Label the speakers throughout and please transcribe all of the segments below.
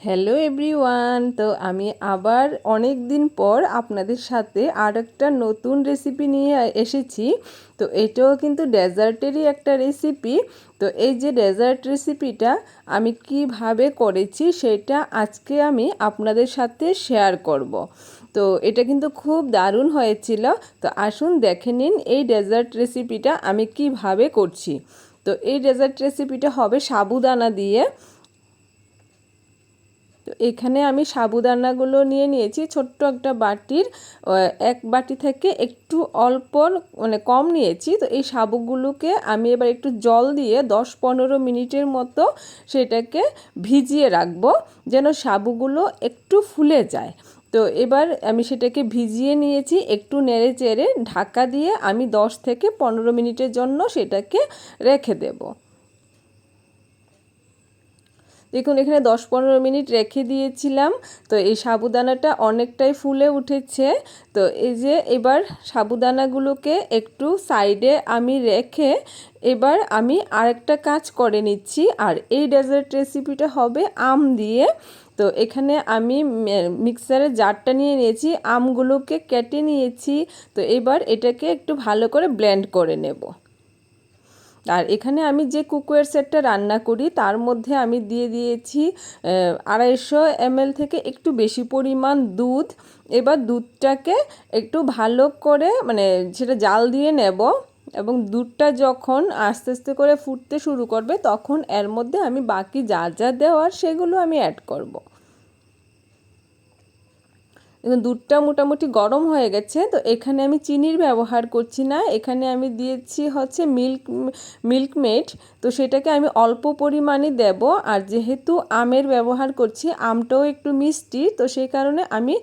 Speaker 1: Hello everyone তো আমি আবার অনেক দিন পর আপনাদের সাথে আর একটা নতুন রেসিপি নিয়ে এসেছি। তো এটাও কিন্তু ডেজার্টেরই একটা রেসিপি তো এই যে ডেজার্ট রেসিপিটা আমি কীভাবে করেছি সেটা আজকে আমি আপনাদের সাথে শেয়ার করব। তো এটা কিন্তু খুব দারুণ হয়েছিল। তো আসুন দেখে নিন এই ডেজার্ট রেসিপিটা আমি কীভাবে করছি। তো এই ডেজার্ট রেসিপিটা হবে সাবুদানা দিয়ে। এখানে আমি সাবুদানাগুলো নিয়ে নিয়েছি। ছোট্ট একটা বাটির এক বাটি থেকে একটু অল্প মানে কম নিয়েছি। তো এই সাবুগুলোকে আমি এবার একটু জল দিয়ে দশ পনেরো মিনিটের মতো সেটাকে ভিজিয়ে রাখব যেন সাবুগুলো একটু ফুলে যায়। তো এবার আমি সেটাকে ভিজিয়ে নিয়েছি, একটু নেড়ে চেড়ে ঢাকা দিয়ে আমি দশ থেকে পনেরো মিনিটের জন্য সেটাকে রেখে দেবো। দেখুন, এখানে দশ পনেরো মিনিট রেখে দিয়েছিলাম। তো এই সাবুদানাটা অনেকটাই ফুলে উঠেছে। তো এই যে এবার সাবুদানাগুলোকে একটু সাইডে আমি রেখে এবার আমি আরেকটা কাজ করে নিচ্ছি। আর এই ডেজার্ট রেসিপিটা হবে আম দিয়ে। তো এখানে আমি মিক্সারের জারটা নিয়ে নিয়েছি, আমগুলোকে কেটে নিয়েছি। তো এবার এটাকে একটু ভালো করে ব্লেন্ড করে নেব। আর এখানে আমি যে কুকুয়ার সেটটা রান্না করি, তার মধ্যে আমি দিয়ে দিয়েছি আড়াইশো এমএল থেকে একটু বেশি পরিমাণ দুধ এবার দুধটাকে একটু ভালো করে মানে সেটা জাল দিয়ে নেব এবং দুধটা যখন আস্তে আস্তে করে ফুটতে শুরু করবে, তখন এর মধ্যে আমি বাকি যা যা দেওয়ার সেগুলো আমি অ্যাড করব। দেখুন দুধটা মোটামুটি গরম হয়ে গেছে, তো এখানে আমি চিনির ব্যবহার করছি না। এখানে আমি দিয়েছি হচ্ছে মিল্ক, মিল্কমেড, তো সেটাকে আমি অল্প পরিমাণে দেব। আর যেহেতু আমের ব্যবহার করছি, আমটাও একটু মিষ্টি, তো সেই কারণে আমি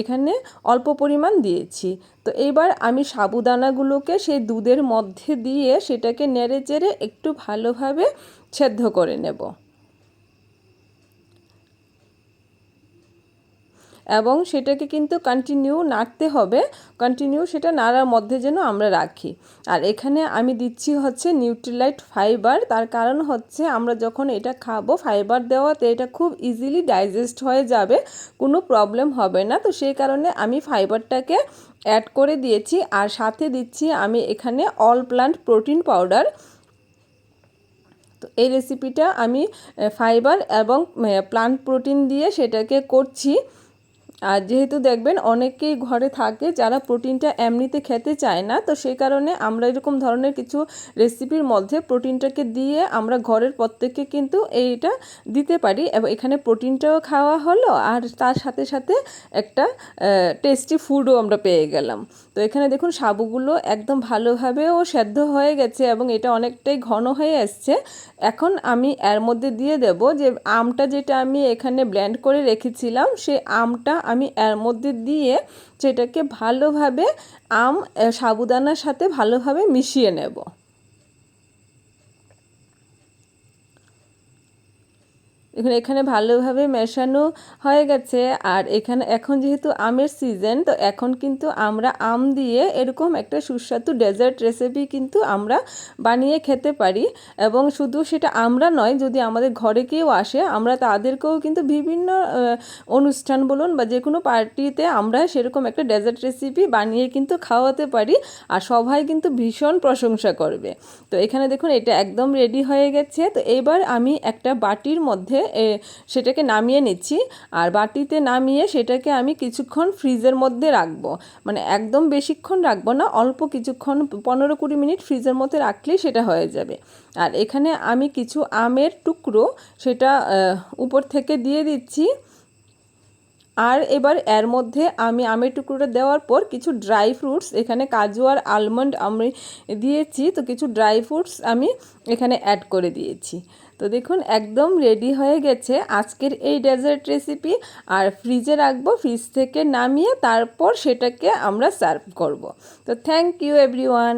Speaker 1: এখানে অল্প পরিমাণ দিয়েছি। তো এইবার আমি সাবুদানাগুলোকে সেই দুধের মধ্যে দিয়ে সেটাকে নেড়ে চেড়ে একটু ভালোভাবে সেদ্ধ করে নেব। এবং সেটাকে কিন্তু কন্টিনিউ নাড়তে হবে। কন্টিনিউ সেটা নাড়ার মধ্যে যেন আমরা রাখি। আর এখানে আমি দিচ্ছি হচ্ছে নিউট্রিলাইট ফাইবার তার কারণ হচ্ছে আমরা যখন এটা খাব ফাইবার দেওয়াতে এটা খুব ইজিলি ডাইজেস্ট হয়ে যাবে, কোনো প্রবলেম হবে না। তো সেই কারণে আমি ফাইবারটাকে অ্যাড করে দিয়েছি, আর সাথে দিচ্ছি আমি এখানে অল প্লান্ট প্রোটিন পাউডার তো এই রেসিপিটা আমি ফাইবার এবং প্লান্ট প্রোটিন দিয়ে সেটাকে করছি। আর যেহেতু দেখবেন অনেকেই ঘরে থাকে যারা প্রোটিনটা এমনিতে খেতে চায় না, তো সেই কারণে আমরা এরকম ধরনের কিছু রেসিপির মধ্যে প্রোটিনটাকে দিয়ে আমরা ঘরের প্রত্যেককে কিন্তু এইটা দিতে পারি। এবং এখানে প্রোটিনটাও খাওয়া হলো আর তার সাথে সাথে একটা টেস্টি ফুডও আমরা পেয়ে গেলাম। তো এখানে দেখুন সাবুগুলো একদম ভালোভাবেও সেদ্ধ হয়ে গেছে এবং এটা অনেকটাই ঘন হয়ে এসছে এখন আমি এর মধ্যে দিয়ে দেব যে আমটা যেটা আমি এখানে ব্ল্যান্ড করে রেখেছিলাম, সেই আমটা আমি এর মধ্যে দিয়ে সেটাকে ভালোভাবে আম সাবুদানার সাথে ভালোভাবে মিশিয়ে নেব। দেখুন এখানে ভালোভাবে মেশানো হয়ে গেছে। আর এখানে, এখন যেহেতু আমের সিজন তো এখন কিন্তু আমরা আম দিয়ে এরকম একটা সুস্বাদু ডেজার্ট রেসিপি কিন্তু আমরা বানিয়ে খেতে পারি। এবং শুধু সেটা আমরা নয়, যদি আমাদের ঘরে কেউ আসে, আমরা তাদেরকেও কিন্তু বিভিন্ন অনুষ্ঠান বলুন বা যে কোনো পার্টিতে আমরা সেরকম একটা ডেজার্ট রেসিপি বানিয়ে কিন্তু খাওয়াতে পারি। আর সবাই কিন্তু ভীষণ প্রশংসা করবে। তো এখানে দেখুন, এটা একদম রেডি হয়ে গেছে। তো এবার আমি একটা বাটির মধ্যে সেটাকে নামিয়ে নিচ্ছি। আর বাটিতে নামিয়ে সেটাকে আমি কিছুক্ষণ ফ্রিজের মধ্যে রাখব। মানে একদম বেশিক্ষণ রাখব না, অল্প কিছুক্ষণ, পনেরো কুড়ি মিনিট ফ্রিজের মধ্যে রাখলেই সেটা হয়ে যাবে। আর এখানে আমি কিছু আমের টুকরো সেটা উপর থেকে দিয়ে দিচ্ছি। আর এবার এর মধ্যে আমি আমের টুকরোটা দেওয়ার পর কিছু ড্রাই ফ্রুটস, এখানে কাজু আর আলমন্ড আমি দিয়েছি, তো কিছু ড্রাই ফ্রুটস আমি এখানে অ্যাড করে দিয়েছি। তো দেখুন, একদম রেডি হয়ে গেছে আজকের এই ডেজার্ট রেসিপি আর ফ্রিজে রাখব ফ্রিজ থেকে নামিয়ে তারপর সেটাকে আমরা সার্ভ করব। তো থ্যাংক ইউ এভরিওয়ান